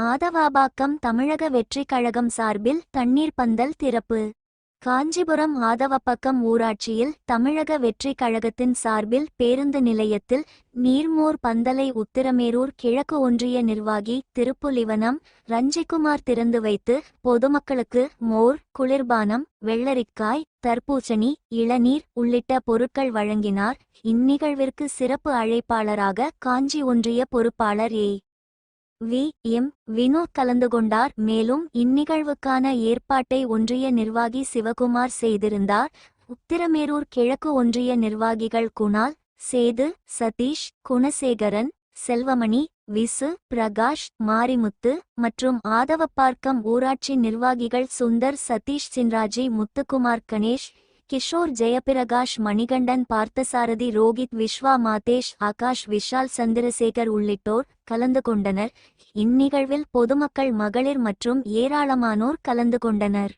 ஆதவாபாக்கம் தமிழக வெற்றிக் கழகம் சார்பில் தண்ணீர் பந்தல் திறப்பு. காஞ்சிபுரம் ஆதவப்பக்கம் ஊராட்சியில் தமிழக வெற்றிக் கழகத்தின் சார்பில் பேருந்து நிலையத்தில் நீர்மோர் பந்தலை உத்திரமேரூர் கிழக்கு ஒன்றிய நிர்வாகி திருப்புலிவனம் ரஞ்சிகுமார் திறந்து வைத்து பொதுமக்களுக்கு மோர் குளிர்பானம் வெள்ளரிக்காய் தர்பூசணி இளநீர் உள்ளிட்ட பொருட்கள் வழங்கினார். இந்நிகழ்விற்கு சிறப்பு அழைப்பாளராக காஞ்சி ஒன்றிய பொறுப்பாளர் ஏ. வி. எம். வினோத் கலந்து கொண்டார். மேலும் இந்நிகழ்வுக்கான ஏற்பாட்டை ஒன்றிய நிர்வாகி சிவகுமார் செய்திருந்தார். உத்திரமேரூர் கிழக்கு ஒன்றிய நிர்வாகிகள் குணால் சேது சதீஷ் குணசேகரன் செல்வமணி விசு பிரகாஷ் மாரிமுத்து மற்றும் ஆதவப்பார்க்கம் ஊராட்சி நிர்வாகிகள் சுந்தர் சதீஷ் சின்ராஜி முத்துக்குமார் கணேஷ் கிஷோர் ஜெயபிரகாஷ் மணிகண்டன் பார்த்தசாரதி ரோகித் விஸ்வா மாதேஷ் ஆகாஷ் விஷால் சந்திரசேகர் உள்ளிட்டோர் கலந்து கொண்டனர். இந்நிகழ்வில் பொதுமக்கள் மகளிர் மற்றும் ஏராளமானோர் கலந்து கொண்டனர்.